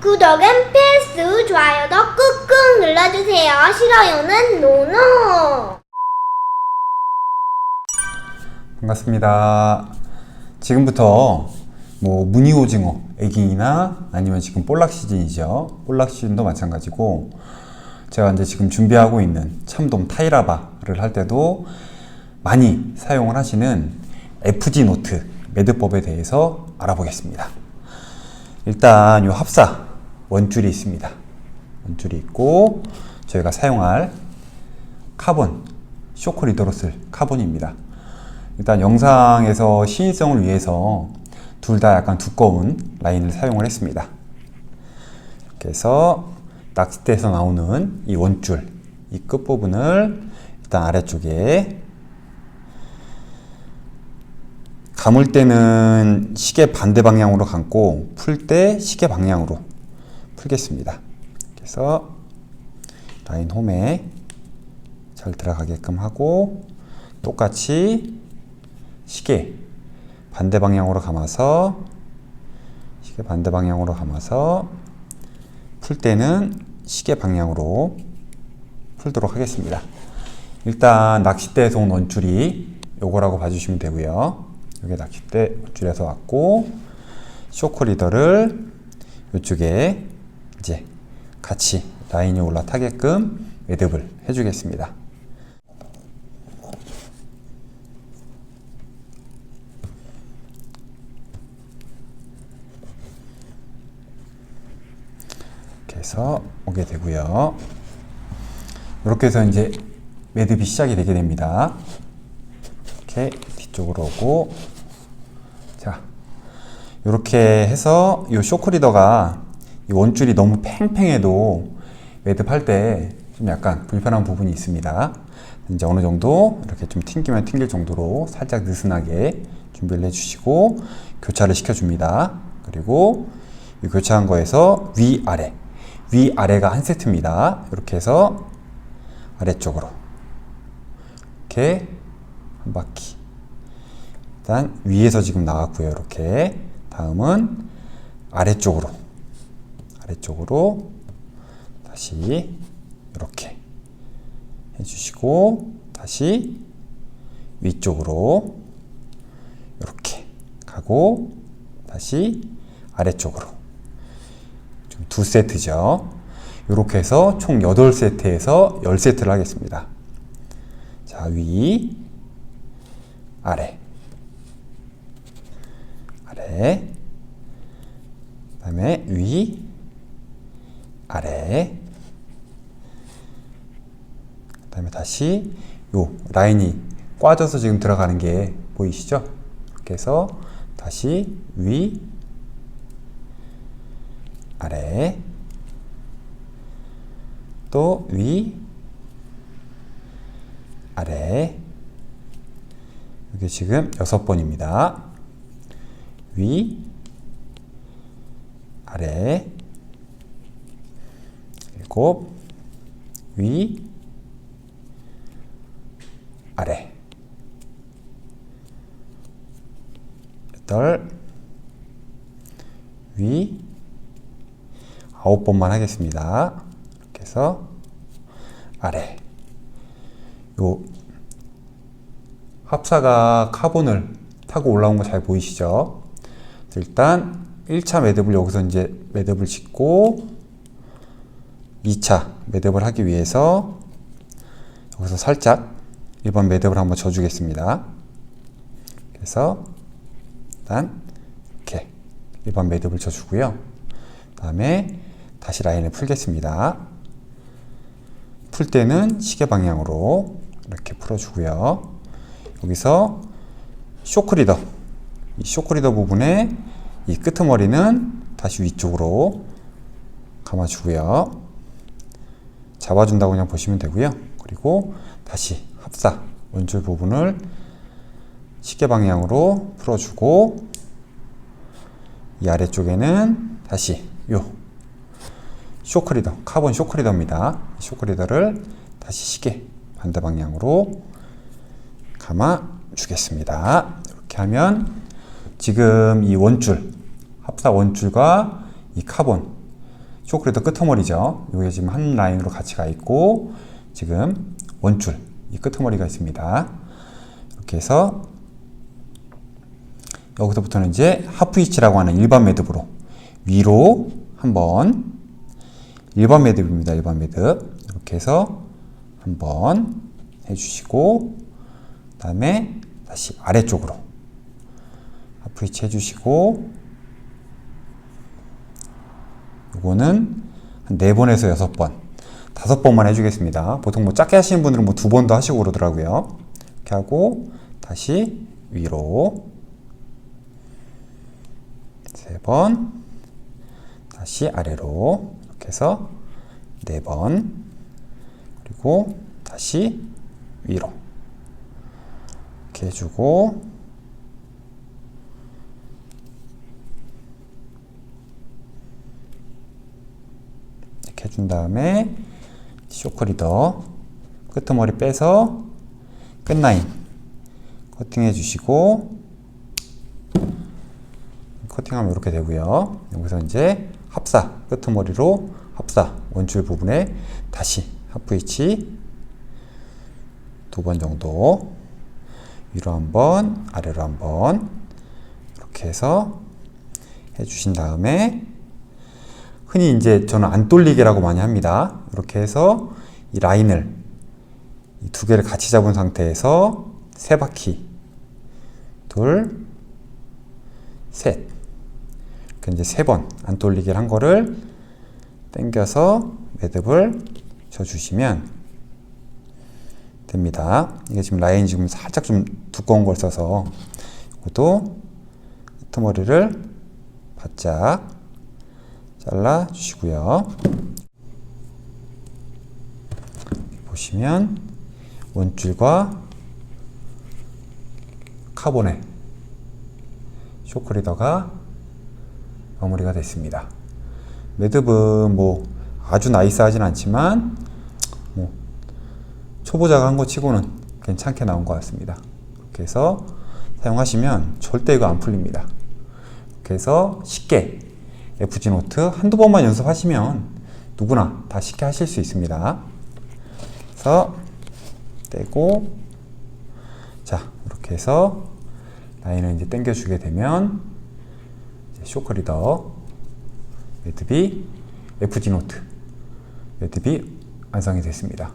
구독은 필수, 좋아요도 꾹꾹 눌러주세요. 싫어요는 노노. 반갑습니다. 지금부터 뭐 무늬 오징어, 애기나 아니면 지금 볼락 시즌이죠. 볼락 시즌도 마찬가지고 제가 이제 지금 준비하고 있는 참돔 타이라바를 할 때도 많이 사용을 하시는 FG 노트 매듭법에 대해서 알아보겠습니다. 일단 이 합사 원줄이 있습니다. 원줄이 있고 저희가 사용할 카본 쇼크 리더로 쓸 카본입니다. 일단 영상에서 시인성을 위해서 둘 다 약간 두꺼운 라인을 사용을 했습니다. 이렇게 해서 낚싯대에서 나오는 이 원줄, 이 끝부분을 일단 아래쪽에 감을 때는 시계 반대 방향으로 감고 풀 때 시계 방향으로 풀겠습니다. 그래서 라인 홈에 잘 들어가게끔 하고 똑같이 시계 반대 방향으로 감아서 시계 반대 방향으로 감아서 풀 때는 시계 방향으로 풀도록 하겠습니다. 일단 낚싯대에서 온 원줄이 요거라고 봐주시면 되고요. 여기 낚싯대 원줄에서 왔고 쇼크 리더를 이쪽에 이제 같이 라인이 올라타게끔 매듭을 해주겠습니다. 해서 오게 되고요. 이렇게 해서 이제 매듭이 시작이 되게 됩니다. 이렇게 뒤쪽으로 오고 자 이렇게 해서 이 쇼크 리더가 이 원줄이 너무 팽팽해도 매듭할 때 좀 약간 불편한 부분이 있습니다. 이제 어느 정도 이렇게 좀 튕기면 튕길 정도로 살짝 느슨하게 준비를 해주시고 교차를 시켜줍니다. 그리고 이 교차한 거에서 위 아래 위 아래가 한 세트입니다. 이렇게 해서 아래쪽으로 이렇게 한 바퀴 일단 위에서 지금 나왔고요. 이렇게 다음은 아래쪽으로 아래쪽으로 다시 이렇게 해주시고 다시 위쪽으로 이렇게 가고 다시 아래쪽으로 좀두 세트죠. 이렇게 해서 총 8세트에서 10세트를 하겠습니다. 자, 위, 아래, 아래, 그 다음에 위, 아래, 그 다음에 다시 요 라인이 꽈져서 지금 들어가는 게 보이시죠? 이렇게 해서 다시 위, 아래, 또 위, 아래, 여기 지금 여섯 번입니다. 위, 아래, 일 곱, 위, 아래, 여덟, 위, 아홉 번만 하겠습니다. 이렇게 해서 아래. 요 합사가 카본을 타고 올라온 거 잘 보이시죠? 일단 1차 매듭을 여기서 이제 매듭을 짓고 2차 매듭을 하기 위해서 여기서 살짝 1번 매듭을 한번 져주겠습니다. 그래서 일단 이렇게 1번 매듭을 져주고요. 다음에 다시 라인을 풀겠습니다. 풀 때는 시계 방향으로 이렇게 풀어주고요. 여기서 쇼크리더, 이 쇼크리더 부분에 이 끄트머리는 다시 위쪽으로 감아주고요. 잡아준다고 그냥 보시면 되고요. 그리고 다시 합사 원줄 부분을 시계 방향으로 풀어주고 이 아래쪽에는 다시 요 쇼크리더, 카본 쇼크리더입니다. 쇼크리더를 다시 시계 반대 방향으로 감아 주겠습니다. 이렇게 하면 지금 이 원줄, 합사 원줄과 이 카본 쇼크레더 끄트머리죠. 이게 지금 한 라인으로 같이 가 있고 지금 원줄 이 끄트머리가 있습니다. 이렇게 해서 여기서부터는 이제 하프 위치라고 하는 일반 매듭으로 위로 한번 일반 매듭입니다. 일반 매듭 이렇게 해서 한번 해주시고 그다음에 다시 아래쪽으로 하프 위치 해주시고 요거는 한네 번에서 여섯 번, 다섯 번만 해주겠습니다. 보통 뭐 작게 하시는 분들은 뭐 두 번도 하시고 그러더라고요. 이렇게 하고 다시 위로 세 번, 다시 아래로 이렇게 해서 네 번, 그리고 다시 위로 이렇게 해주고 이렇게 해준 다음에 쇼크리더 끄트머리 빼서 끝라인 커팅해 주시고 커팅하면 이렇게 되고요. 여기서 이제 합사 끄트머리로 합사 원줄 부분에 다시 하프 위치 두 번 정도 위로 한번 아래로 한번 이렇게 해서 해주신 다음에 흔히 이제 저는 안 돌리게라고 많이 합니다. 이렇게 해서 이 라인을 이 두 개를 같이 잡은 상태에서 세 바퀴 둘, 셋 이렇게 이제 세 번 안 돌리게를 한 거를 당겨서 매듭을 쳐 주시면 됩니다. 이게 지금 라인이 지금 살짝 좀 두꺼운 걸 써서 이것도 끄트머리를 바짝 잘라 주시고요. 보시면 원줄과 카본의 쇼크리더가 마무리가 됐습니다. 매듭은 뭐 아주 나이스하진 않지만 뭐 초보자가 한 거 치고는 괜찮게 나온 것 같습니다. 이렇게 해서 사용하시면 절대 이거 안 풀립니다. 이렇게 해서 쉽게 FG 노트 한두 번만 연습하시면 누구나 다 쉽게 하실 수 있습니다. 그래서 떼고 자 이렇게 해서 라인을 이제 당겨주게 되면 쇼크리더 매듭이 FG 노트 매듭이 완성이 됐습니다.